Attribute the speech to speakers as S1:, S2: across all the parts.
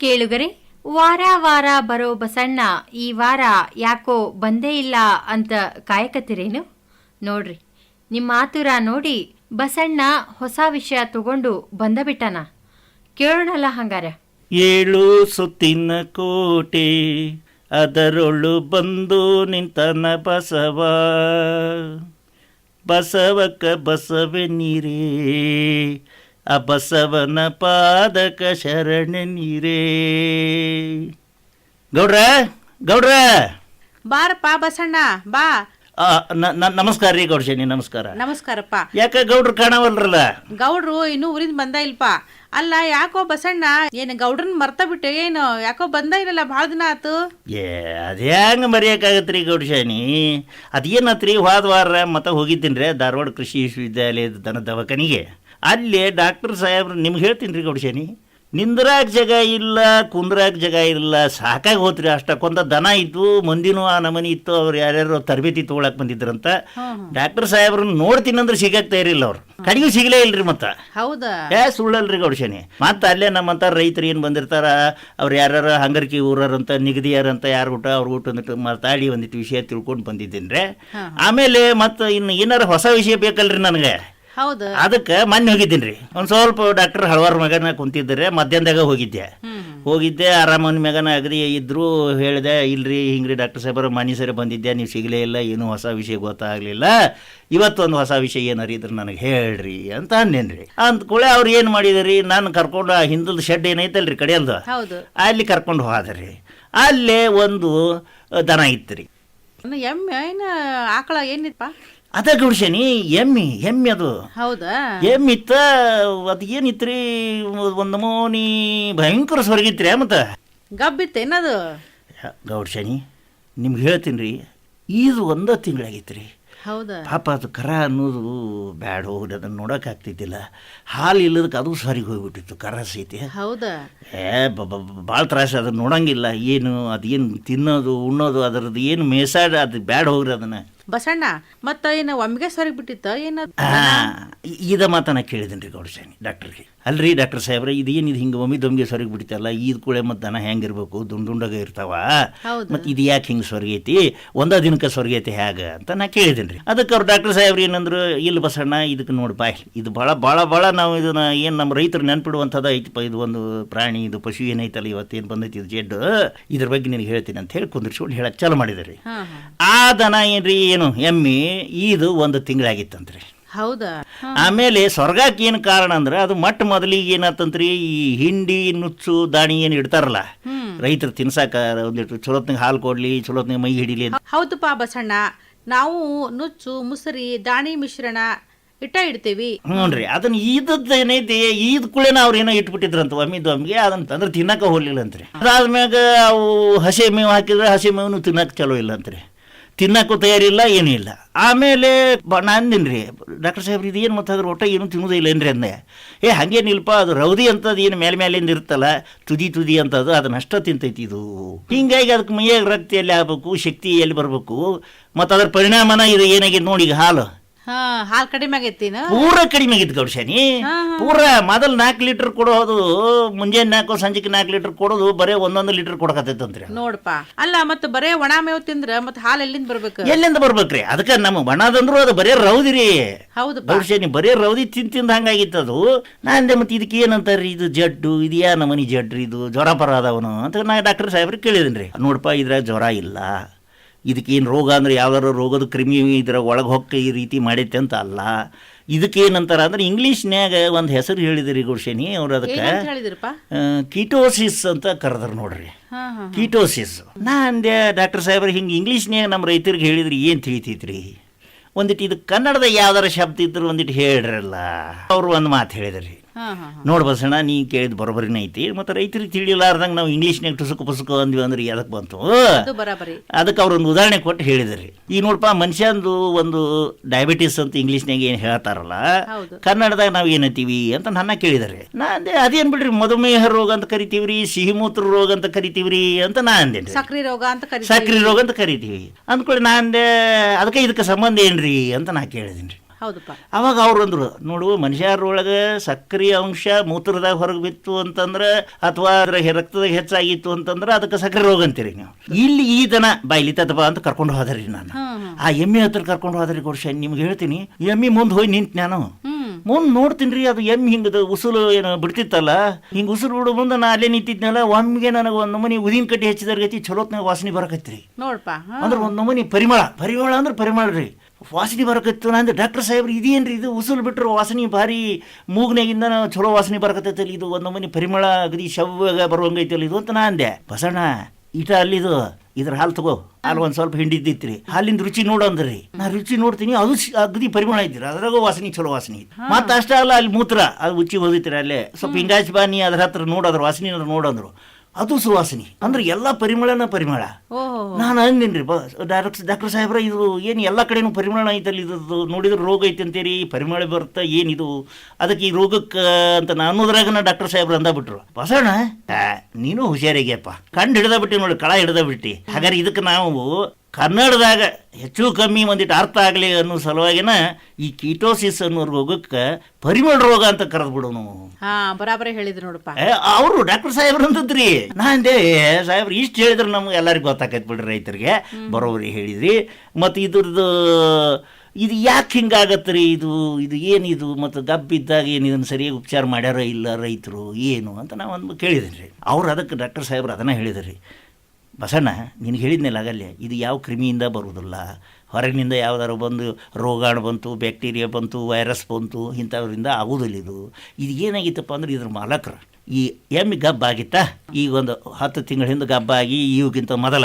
S1: ಕೇಳುಗರೆ, ವಾರ ವಾರ ಬರೋ ಬಸಣ್ಣ, ಈ ವಾರ ಯಾಕೋ ಬಂದೇ ಇಲ್ಲ ಅಂತ ಕಾಯಕತ್ತಿರೇನು? ನೋಡ್ರಿ ನಿಮ್ಮ ಆತುರ ನೋಡಿ ಬಸಣ್ಣ ಹೊಸ ವಿಷಯ ತಗೊಂಡು ಬಂದ ಬಿಟ್ಟನ? ಕೇಳೋಣಲ್ಲ ಹಂಗಾರ.
S2: ಏಳು ಸುತ್ತಿನ ಕೋಟೆ, ಅದರೊಳು ಬಂದು ನಿಂತನ ಬಸವ. ಬಸವಕ್ಕ ಬಸವ ನೀರೇ ಆ ಬಸವನ ಪಾದಕ ಶರಣ ನೀರೇ. ಗೌಡ್ರ ಗೌಡ್ರ.
S3: ಬಾರಪ್ಪ ಬಸಣ್ಣ ಬಾ.
S2: ಆ, ನ- ನ- ನಮಸ್ಕಾರ ರೀ ಗೌಡ್ಶನಿ ನಮಸ್ಕಾರ.
S3: ನಮಸ್ಕಾರಪ್ಪ.
S2: ಯಾಕೆ ಗೌಡ್ರು ಕಾಣವಲ್ರಲ್ಲ?
S3: ಗೌಡ್ರು ಇನ್ನೂ ಊರಿಂದ ಬಂದ ಇಲ್ಪ? ಅಲ್ಲ ಯಾಕೋ ಬಸಣ್ಣ ಏನು ಗೌಡ್ರನ್ ಮರ್ತ ಬಿಟ್ಟು ಏನು? ಯಾಕೋ ಬಂದ ಇರಲ್ಲ ಭಾಳ ದಿನ ಆತು?
S2: ಏ ಅದೇ ಹಂಗೆ ಮರೆಯೋಕ್ಕಾಗತ್ತೆ ರೀ ಗೌಡಶಾನಿ ಅದೇನತ್ರಿ ಹೋದ ವಾರ ಮತ್ತೆ ಹೋಗಿದ್ದೀನಿ ರೀ ಧಾರವಾಡ ಕೃಷಿ ವಿಶ್ವವಿದ್ಯಾಲಯದ ದನ ದವಾಖಾನಿಗೆ. ಅಲ್ಲಿ ಡಾಕ್ಟರ್ ಸಾಹೇಬ್ರು ನಿಮ್ಗೆ ಹೇಳ್ತೀನಿ ರೀ ಗೌಡಶೇನಿ ನಿಂದ್ರಾಗ ಜಾಗ ಇಲ್ಲ ಕುಂದ್ರಾಗ ಜಾಗ ಇಲ್ಲ ಸಾಕಾಗಿ ಹೋತ್ರಿ ಅಷ್ಟಕ್ಕೊಂದ ದನ ಇತ್ತು ಮಂದಿನೂ ಆ ನಮನಿ ಇತ್ತು ಅವ್ರು ಯಾರ್ಯಾರು ತರಬೇತಿ ತೊಗೊಳಕ್ ಬಂದಿದ್ರಂತ ಡಾಕ್ಟರ್ ಸಾಹೇಬ್ರನ್ನ ನೋಡ್ತೀನಿ ಅಂದ್ರೆ ಸಿಗಕ್ಕೆ ಇರಲಿಲ್ಲ ಅವ್ರು. ಕಡಿಗೂ ಸಿಗಲೇ ಇಲ್ರಿ ಮತ್ತ.
S3: ಹೌದಾ?
S2: ಏ ಸುಳ್ಳಲ್ರಿ ಗೌಡಶನಿ. ಮತ್ತೆ ಅಲ್ಲೇ ನಮ್ಮಂತ ರೈತರು ಏನು ಬಂದಿರ್ತಾರ ಅವ್ರು ಯಾರ್ಯಾರ ಹಂಗರ್ಕಿ ಊರರಂತ ನಿಗದಿಯಾರಂತ ಯಾರು ಊಟ ಅವ್ರ ಊಟ ಅಂದ್ಬಿಟ್ಟು ಮಾತಾಡಿ ಒಂದಿಟ್ಟು ವಿಷಯ ತಿಳ್ಕೊಂಡು ಬಂದಿದ್ದೀನಿ ಆಮೇಲೆ ಮತ್ತೆ ಇನ್ನು ಏನಾರ ಹೊಸ ವಿಷಯ ಬೇಕಲ್ರಿ ನನಗೆ?
S3: ಹೌದು.
S2: ಅದಕ್ಕೆ ಮೊನ್ನೆ ಹೋಗಿದ್ದೀನಿ ರೀ ಒಂದು ಸ್ವಲ್ಪ ಡಾಕ್ಟರ್ ಹಳವಾರ ಮಗನ ಕುಂತಿದ್ರೆ ಮಧ್ಯಾಹ್ನದಾಗ ಹೋಗಿದ್ದೆ. ಹೋಗಿದ್ದೆ ಆರಾಮನ ಮಗನ ಅಗ್ರಿ ಇದ್ರು ಹೇಳಿದೆ ಇಲ್ರಿ ಹಿಂಗ್ರಿ ಡಾಕ್ಟರ್ ಸಾಹೇಬರ ಮನೆ ಸರಿ ಬಂದಿದ್ದೆ ನೀವು ಸಿಗಲೇ ಇಲ್ಲ ಏನೂ ಹೊಸ ವಿಷಯ ಗೊತ್ತಾಗಲಿಲ್ಲ. ಇವತ್ತೊಂದು ಹೊಸ ವಿಷಯ ಏನಾರ ಇದ್ರೆ ನನಗೆ ಹೇಳ್ರಿ ಅಂತ ಅಂದೇನ್ರಿ ಅಂದ್ಕೂಳೆ ಅವ್ರು ಏನು ಮಾಡಿದ್ರಿ ನಾನು ಕರ್ಕೊಂಡು ಆ ಹಿಂದದ ಶೆಡ್ ಏನೈತಲ್ರಿ ಕಡೆಯಲ್ದು?
S3: ಹೌದು.
S2: ಅಲ್ಲಿ ಕರ್ಕೊಂಡು ಹೋದ್ರಿ. ಅಲ್ಲೇ ಒಂದು ದನ ಇತ್ತು ರೀ
S3: ಎಮ್ಮೆ ಏನು ಆಕಳ ಏನಿತ್ತಪ್ಪ
S2: ಅದ ಗುಡ್ಸೇನಿ ಎಮ್ಮಿ ಎಮ್ಮಿ ಅದು.
S3: ಹೌದಾ?
S2: ಎಮ್ಮಿತ್ತ ಅದು ಏನಿತ್ರಿ ಒಂದು ಮೋನಿ ಭಯಂಕರ ಸ್ವರ್ಗಿತ್ರಿ ಮತ್ತು?
S3: ಗಬ್ಬಿತ್ತ ಏನದು?
S2: ಗೌಡ್ ಶನಿ ನಿಮ್ಗೆ ಹೇಳ್ತೀನಿ ರೀ ಇದು ಒಂದ ತಿಂಗಳಾಗಿತ್ರಿ. ರೀ
S3: ಹೌದಾ?
S2: ಪಾಪ ಅದು ಕರ ಅನ್ನೋದು ಬ್ಯಾಡ ಹೋಗ್ರಿ ಅದನ್ನ ನೋಡಕ್ ಆಗ್ತಿದ್ದಿಲ್ಲ. ಹಾಲು ಇಲ್ಲದಕ್ಕೆ ಅದು ಸರಿಗೆ ಹೋಗ್ಬಿಟ್ಟಿತ್ತು ಕರ ಸೀತೆ
S3: ಹೌದಾ?
S2: ಏ ಭಾಳ ತ್ರಾಸ ಅದನ್ನ ನೋಡಂಗಿಲ್ಲ ಏನು ಅದೇನು ಏನು ತಿನ್ನೋದು ಉಣ್ಣೋದು ಅದರದ್ದು ಏನು ಮೇಸಾಡ ಅದು ಬ್ಯಾಡ ಹೋಗ್ರಿ ಅದನ್ನು.
S3: ಬಸಣ್ಣ ಮತ್ತ ಏನ ಒಮ್ಮಿಗೆ ಸರಿಗೆ ಬಿಟ್ಟಿತ್ತ
S2: ಏನ? ಇದ ಮಾತನ್ನ ಕೇಳಿದೀನಿ ರೀ ಗೌಡಶಾನಿ ಡಾಕ್ಟರ್ಗೆ. ಅಲ್ರಿ ಡಾಕ್ಟರ್ ಸಾಹೇಬ್ರೆ ಇದು ಏನಿದು ಹಿಂಗೆ ಒಮ್ಮೆ ದೊಮ್ಗೆ ಸೊರಗಿ ಬಿಡ್ತಲ್ಲ ಈದ್ ಕೂಳೆ ಮತ್ತು ದನ ಹೆಂಗಿರ್ಬೇಕು ದುಂಡು ದುಂಡಾಗ ಇರ್ತಾವ. ಮತ್ತು ಇದು ಯಾಕೆ ಹಿಂಗೆ ಸೊರಗೈತಿ ಒಂದ ದಿನಕ್ಕೆ ಸೊರಗೈತಿ ಹೇಗ ಅಂತ ನಾ ಕೇಳಿದ್ದೀನಿ ರೀ ಅದಕ್ಕೆ ಅವ್ರು ಡಾಕ್ಟರ್ ಸಾಹೇಬ್ರ ಏನಂದ್ರು ಇಲ್ಲಿ ಬಸಣ್ಣ ಇದಕ್ಕೆ ನೋಡಿ ಬಾಯ್ ಇದು ಭಾಳ ಭಾಳ ಭಾಳ ನಾವು ಇದನ್ನ ಏನು ನಮ್ಮ ರೈತರು ನೆನ್ಪಿಡುವಂಥದ್ದು ಐತಿಪ್ಪ ಇದು ಒಂದು ಪ್ರಾಣಿ ಇದು ಪಶು ಏನೈತಲ್ಲ ಇವತ್ತೇನು ಬಂದೈತಿ ಇದು ಜೆಡ್ ಇದ್ರ ಬಗ್ಗೆ ನಿನಗೆ ಹೇಳ್ತೀನಿ ಅಂತ ಹೇಳಿ ಕುಂದಿರ್ಸ್ಕೊಂಡು ಹೇಳಕ್ಕೆ ಚಾಲು
S3: ಮಾಡಿದ್ರಿ.
S2: ಆ ದನ ಏನ್ರಿ ಏನು ಎಮ್ಮಿ ಇದು ಒಂದು ತಿಂಗಳಾಗಿತ್ತಂತ್ರಿ.
S3: ಹೌದಾ?
S2: ಆಮೇಲೆ ಸ್ವರ್ಗಕ್ಕೆ ಏನು ಕಾರಣ ಅಂದ್ರೆ ಅದು ಮೊಟ್ಟ ಮೊದಲಿಗೆ ಏನಾತಂತ್ರಿ ಈ ಹಿಂಡಿ ನುಚ್ಚು ದಾಣಿ ಏನು ಇಡ್ತಾರಲ್ಲ ರೈತರು ತಿನ್ಸಾಕ ಒಂದಿಟ್ಟು ಚಲೋತ್ನಾಗ ಹಾಲು ಕೊಡ್ಲಿ ಚಲೋತ್ನಾಗ ಮೈ ಹಿಡಿಲಿ.
S3: ಹೌದಪ್ಪ ಬಸಣ್ಣ ನಾವು ನುಚ್ಚು ಮುಸರಿ ದಾಣಿ ಮಿಶ್ರಣ ಇಟ್ಟ ಇಡ್ತೀವಿ.
S2: ಹ್ಞೂನ್ರಿ ಅದನ್ನ ಈದ್ದೇನೈತಿ ಏನೈತಿ ಈದ್ ಕುಳೇನ ಅವ್ರು ಏನೋ ಇಟ್ಬಿಟ್ಟಿದ್ರಂತ ಒಮ್ಮಿದ್ದು ಒಮ್ಮಿಗೆ ಅದನ್ನ ತಂದ್ರೆ ತಿನ್ನಕ ಹೋಗ್ಲಿಲ್ಲ ಅಂತ್ರಿ ಅದಾದ್ಮ್ಯಾಗ ಅವು ಹಸಿ ಮೇವು ಹಾಕಿದ್ರೆ ಹಸಿ ಮೇವನು ತಿನ್ನಕ್ಕೆ ಚಲೋ ಇಲ್ಲ ಅಂತ್ರಿ ತಿನ್ನಕ್ಕೂ ತಯಾರಿಲ್ಲ, ಏನೂ ಇಲ್ಲ. ಆಮೇಲೆ ಬ ನಾನು ರೀ ಡಾಕ್ಟರ್ ಸಾಹೇಬ್ರಿ, ಇದು ಏನು ಮತ್ತೆ ಅದ್ರ ಒಟ್ಟ ಏನು ತಿನ್ನೋದೇ ಇಲ್ಲ ಏನ್ರಿ ಅಂದೆ. ಏ ಹಾಗೇನಿಲ್ಲಪ್ಪ ಅದು ರೌದಿ ಅಂತದ್ದು ಏನು ಮೇಲೆ ಮೇಲಿಂದ ಇರುತ್ತಲ್ಲ, ತುದಿ ತುದಿ ಅಂತದ್ದು ಅದು ನಷ್ಟ ತಿಂತೈತಿ ಇದು. ಹೀಗಾಗಿ ಅದಕ್ಕೆ ಮೈಯಾಗ ರಕ್ತ ಎಲ್ಲಿ ಆಗಬೇಕು ಶಕ್ತಿ ಎಲ್ಲಿ ಬರಬೇಕು. ಮತ್ತು ಅದರ ಪರಿಣಾಮನ ಇದು ಏನಾಗಿದೆ ನೋಡಿ ಈಗ ಹಾಲು.
S3: ಹಾ ಹಾಲು ಕಡಿಮೆ ಆಗೈತಿನ
S2: ಪೂರ ಕಡಿಮೆ ಆಗಿತ್ತು ಗೌಡ್ಶಾನಿ ಪೂರ ಮೊದಲ್ ನಾಲ್ಕು ಲೀಟರ್ ಕೊಡೋದು ಮುಂಜಾನೆ ನಾಲ್ಕು ಸಂಜೆಗೆ ನಾಲ್ಕು ಲೀಟರ್ ಕೊಡೋದು ಬರೇ ಒಂದೊಂದು ಲೀಟರ್ ಕೊಡಕತ್ತೈತಂತ್ರಿ
S3: ನೋಡಪ್ಪ ಅಲ್ಲ ಮತ್ತೆ ಬರೇ ಒಣ ಮೇವು ತಿಂದ್ರ ಮತ್ತೆ ಹಾಲು ಎಲ್ಲಿಂದ ಬರ್ಬೇಕು?
S2: ಎಲ್ಲಿಂದ ಬರ್ಬೇಕ್ರಿ? ಅದಕ್ಕೆ ನಮ್ಮ ಬಣದಂದ್ರು ಅದು ಬರೇ ರೌದಿರಿ
S3: ಹೌದು
S2: ಗೌಡ್ಶಾನಿ ಬರೇ ರೌದಿ ತಿಂದ್ ತಿಂದ ಹಂಗಾಗಿತ್ತು ಅದು. ನಾ ಅಂದೆ ಮತ್ತೆ ಇದಕ್ಕೆ ಏನಂತಾರ್ರಿ ಇದು ಜಡ್ಡು ಇದು ಯಾ ನಮನಿ ಜಡ್ರಿ ಇದು ಜ್ವರ ಪರ ಅದಾವನು ಅಂತ ನಾ ಡಾಕ್ಟರ್ ಸಾಹೇಬ್ರಿಗೆ ಕೇಳಿದೀನಿ ನೋಡಪ್ಪ ಇದ್ರಾಗ ಜ್ವರ ಇಲ್ಲ. ಇದಕ್ಕೇನು ರೋಗ ಅಂದ್ರೆ ಯಾವ್ದಾರು ರೋಗದ ಕ್ರಿಮಿ ಇದರ ಒಳಗೆ ಹೊಕ್ಕ ಈ ರೀತಿ ಮಾಡೈತೆ ಅಂತ ಅಲ್ಲ. ಇದಕ್ಕೇನಂತಾರ ಅಂದ್ರೆ ಇಂಗ್ಲೀಷ್ನ್ಯಾಗ ಒಂದು ಹೆಸರು ಹೇಳಿದ್ರಿ ಗುರುಶನಿ ಅವ್ರು ಅದಕ್ಕೆ. ಕೀಟೋಸಿಸ್ ಅಂತ ಕರೆದ್ರು ನೋಡ್ರಿ. ಕೀಟೋಸಿಸ್. ನಾ ಅಂದೆ ಡಾಕ್ಟರ್ ಸಾಹೇಬ್ರ ಹಿಂಗೆ ಇಂಗ್ಲೀಷ್ನ್ಯಾಗ ನಮ್ಮ ರೈತರಿಗೆ ಹೇಳಿದ್ರಿ ಏನು ತಿಳಿತೈತ್ರಿ? ಒಂದಿಟ್ಟು ಇದು ಕನ್ನಡದ ಯಾವ್ದಾರ ಶಬ್ದ ಇದ್ರು ಒಂದಿಟ್ಟು ಹೇಳ್ರಲ್ಲ. ಅವ್ರು ಒಂದು ಮಾತು ಹೇಳಿದ್ರಿ. ನೋಡ್ ಬಸಣ್ಣ ನೀ ಕೇಳಿದ ಬರೋಬರಿನ ಐತಿ. ಮತ್ತು ರೈತರಿಗೆ ತಿಳಿಲಾರ್ದಂಗೆ ನಾವು ಇಂಗ್ಲೀಷ್ನಾಗ ಟುಸುಕು ಪುಸುಕು ಅಂದ್ವಿ ಅಂದ್ರೆ ಅದಕ್ಕೆ ಬಂತು.
S3: ಅದು
S2: ಅದಕ್ಕೆ ಅವ್ರೊಂದು ಒಂದು ಉದಾಹರಣೆ ಕೊಟ್ಟು ಹೇಳಿದ್ರಿ. ಈ ನೋಡಪ್ಪ ಮನುಷ್ಯಂದು ಒಂದು ಡಯಾಬಿಟಿಸ್ ಅಂತ ಇಂಗ್ಲೀಷ್ನಾಗ ಏನು ಹೇಳ್ತಾರಲ್ಲ ಕನ್ನಡದಾಗ ನಾವು ಏನಂತೀವಿ ಅಂತ ನನ್ನ ಕೇಳಿದಾರೆ. ನಾ ಅಂದೆ ಅದೇನು ಬಿಡ್ರಿ ಮಧುಮೇಹ ರೋಗ ಅಂತ ಕರಿತೀವ್ರಿ ಸಿಹಿಮೂತ್ರ ರೋಗ ಅಂತ ಕರಿತೀವ್ರಿ ಅಂತ ನಾ ಅಂದೇನ್ರಿ.
S3: ಸಕ್ರಿ ರೋಗ ಅಂತ
S2: ಸಕ್ರಿ ರೋಗ ಅಂತ ಕರಿತೀವಿ. ಅಂದ್ಕೊಳ್ಳಿ ನಾ ಅಂದೆ ಅದಕ್ಕೆ ಇದಕ್ಕೆ ಸಂಬಂಧ ಏನ್ರಿ ಅಂತ ನಾ ಕೇಳಿದೀನಿ
S3: ಹೌದಪ್ಪ.
S2: ಅವಾಗ ಅವ್ರು ಅಂದ್ರು ನೋಡು ಮನುಷ್ಯರೊಳಗೆ ಸಕ್ರಿಯ ಅಂಶ ಮೂತ್ರದಾಗ ಹೊರಗೆ ಬಿತ್ತು ಅಂತಂದ್ರೆ ಅಥವಾ ಅದ್ರ ರಕ್ತದಾಗ ಹೆಚ್ಚಾಗಿತ್ತು ಅಂತಂದ್ರೆ ಅದಕ್ಕೆ ಸಕ್ಕರೆ ರೋಗ ಅಂತೀರಿ ನೀವು. ಇಲ್ಲಿ ಈ ದನ ಬಾಯ್ಲಿ ತಪ್ಪ ಅಂತ ಕರ್ಕೊಂಡು ಹೋದ್ರಿ ನಾನು. ಆ ಎಮ್ಮೆ ಹತ್ರ ಕರ್ಕೊಂಡು ಹೋದ್ರಿ ಗೋಡ್ಶ ನಿಮ್ಗೆ ಹೇಳ್ತೀನಿ ಎಮ್ಮಿ ಮುಂದೆ ಹೋಗಿ ನಿಂತು ನಾನು. ಮುಂದ್ ನೋಡ್ತೀನಿ ರೀ ಅದು ಎಮ್ಮೆ ಹಿಂಗದ ಉಸುಲು ಏನು ಬಿಡ್ತಿತ್ತಲ್ಲ ಹಿಂಗೆ ಉಸುರು ಬಿಡೋ ಮುಂದೆ ನಾ ಅಲ್ಲೇ ನಿಂತಿದ್ನಲ್ಲ ಒಮ್ಮೆಗೆ ನನಗೆ ಒಂದು ನಮೂನಿ ಉದಿನ ಕಟ್ಟಿ ಹಚ್ಚಿದಾರ ಗತಿ ಚಲೋತ್ನಾಗ ವಾಸನೆ ಬರಕತ್ರಿ.
S3: ನೋಡ್ಪ ಹಾ.
S2: ಅಂದ್ರೆ ಒಂದು ನಮೂನಿ ಪರಿಮಳ ಪರಿಮಳ ಅಂದ್ರೆ ಪರಿಮಳ ರೀ. ವಾಸನೆ ಬರಕತ್ತು ಅಂದ್ರೆ ಡಾಕ್ಟರ್ ಸಾಹೇಬ್ರು ಇದೇನ್ರಿ ಇದು ಉಸುಲು ಬಿಟ್ಟರು ವಾಸನೆ ಭಾರಿ ಮೂಗ್ನಾಗಿಂದ ಚಲೋ ವಾಸನೆ ಬರಕತ್ತೈತಲ್ಲ ಇದು ಒಂದು ನಮೂನಿ ಪರಿಮಳ ಅಗದಿ ಶವ್ವಾಗ ಬರುವಂಗೈತಲ್ಲ ಇದು ಅಂತ ನಾ ಅಂದೆ. ಬಸಣ್ಣ ಇಟ ಅಲ್ಲಿದು ಇದ್ರ ಹಾಲು ತಗೋ. ಹಾಲು ಒಂದು ಸ್ವಲ್ಪ ಹಿಂಡಿದ್ದಿತ್ರಿ. ಹಾಲಿಂದ ರುಚಿ ನೋಡು ಅಂದ್ರಿ ನಾ ರುಚಿ ನೋಡ್ತೀನಿ ಅದು ಅಗದಿ ಪರಿಮಳ ಇದ್ರಿ ಅದ್ರಾಗ ವಾಸನೆ ಚಲೋ ವಾಸನೆ ಇತ್ತು ಮತ್ತೆ ಅಷ್ಟೇ ಅಲ್ಲ ಅಲ್ಲಿ ಮೂತ್ರ ಅದು ಉಚ್ಚಿ ಹೋದಿತ್ರಿ ಅಲ್ಲೇ. ಸ್ವಲ್ಪ ಹಿಂಗಾಚಿ ಬಾ ನೀ ಅದ್ರ ಹತ್ರ ನೋಡು ಅದ್ರ ವಾಸನೆ ನೋಡಂದ್ರು. ಅದು ಸುವಾಸನೆ. ಅಂದ್ರೆ ಎಲ್ಲ ಪರಿಮಳನ ಪರಿಮಳ. ನಾನು ಅಂದಿನ್ರಿ ಡಾಕ್ಟರ್ ಡಾಕ್ಟರ್ ಸಾಹೇಬ್ರ ಇದು ಏನು ಎಲ್ಲ ಕಡೆನೂ ಪರಿಮಳ ಐತಲ್ಲ ಇದು ನೋಡಿದ್ರೆ ರೋಗ ಐತೆ ಅಂತೀರಿ ಪರಿಮಳ ಬರುತ್ತೆ ಏನಿದು ಅದಕ್ಕೆ ಈ ರೋಗಕ್ಕೆ ಅಂತ ನಾನು ಅನ್ನೋದ್ರಾಗ ಡಾಕ್ಟರ್ ಸಾಹೇಬ್ರು ಅಂದಬಿಟ್ರು. ಬಸಣ್ಣ ನೀನು ಹುಷಾರಿಗೆಪ್ಪ. ಕಂಡು ಹಿಡ್ದ ಬಿಟ್ಟಿ ನೋಡಿ ಕಳ ಹಿಡ್ದ ಬಿಟ್ಟಿ ಹಾಗಾದ್ರೆ ಇದಕ್ಕೆ ನಾವು ಕನ್ನಡದಾಗ ಹೆಚ್ಚು ಕಮ್ಮಿ ಒಂದಿಟ್ಟು ಅರ್ಥ ಆಗಲಿ ಅನ್ನೋ ಸಲುವಾಗಿನ ಈ ಕೀಟೋಸಿಸ್ ಅನ್ನೋ ರೋಗಕ್ಕೆ ಪರಿಮಳ ರೋಗ ಅಂತ ಕರೆದು ಬಿಡು
S3: ಹಾ ಬರಾಬರಿ ಹೇಳಿದ್ರು ನೋಡಪ್ಪ.
S2: ಅವರು ಡಾಕ್ಟರ್ ಸಾಹೇಬ್ರು ಅಂತದ್ರಿ ನಾ ಅಂದೆ "ಏ, ಸಾಹೇಬ್ರು ಇಷ್ಟು ಹೇಳಿದ್ರೆ ನಮ್ಗೆ ಎಲ್ಲರಿಗೂ ಗೊತ್ತಾಕೈತೆ ಬಿಡ್ರಿ ರೈತರಿಗೆ. ಬರೋಬ್ರಿ ಹೇಳಿದ್ರಿ. ಮತ್ತು ಇದ್ರದ್ದು ಇದು ಯಾಕೆ ಹಿಂಗಾಗತ್ತೆ ರೀ ಇದು ಇದು? ಏನಿದು ಮತ್ತು ಗಬ್ಬಿದ್ದಾಗ ಏನು ಇದನ್ನು ಸರಿಯಾಗಿ ಉಪಚಾರ ಮಾಡ್ಯಾರ ಇಲ್ಲ ರೈತರು ಏನು ಅಂತ ನಾವು ಒಂದು ಕೇಳಿದ್ದೀನಿ ರೀ ಅವ್ರು ಅದಕ್ಕೆ ಡಾಕ್ಟರ್ ಸಾಹೇಬ್ರು ಅದನ್ನು ಹೇಳಿದ್ರಿ. ಬಸಣ್ಣ ನಿನಗೆ ಹೇಳಿದ್ನಲ್ಲ ಆಗಲ್ಲೇ ಇದು ಯಾವ ಕ್ರಿಮಿಯಿಂದ ಬರುವುದಿಲ್ಲ. ಹೊರಗಿನಿಂದ ಯಾವುದಾದ್ರು ಬಂದು ರೋಗಾಣು ಬಂತು, ಬ್ಯಾಕ್ಟೀರಿಯಾ ಬಂತು, ವೈರಸ್ ಬಂತು, ಇಂಥವರಿಂದ ಆಗೋದಿಲ್ಲ ಇದು. ಇದು ಏನಾಗಿತ್ತಪ್ಪ ಅಂದ್ರೆ ಇದ್ರ ಮಾಲಕರು. ಈ ಎಮ್ಮೆ ಗಬ್ಬ ಆಗಿತ್ತ? ಈಗ ಒಂದು ಹತ್ತು ತಿಂಗಳ ಹಿಂದೆ ಗಬ್ಬ ಆಗಿ ಇವ್ಗಿಂತ ಮೊದಲ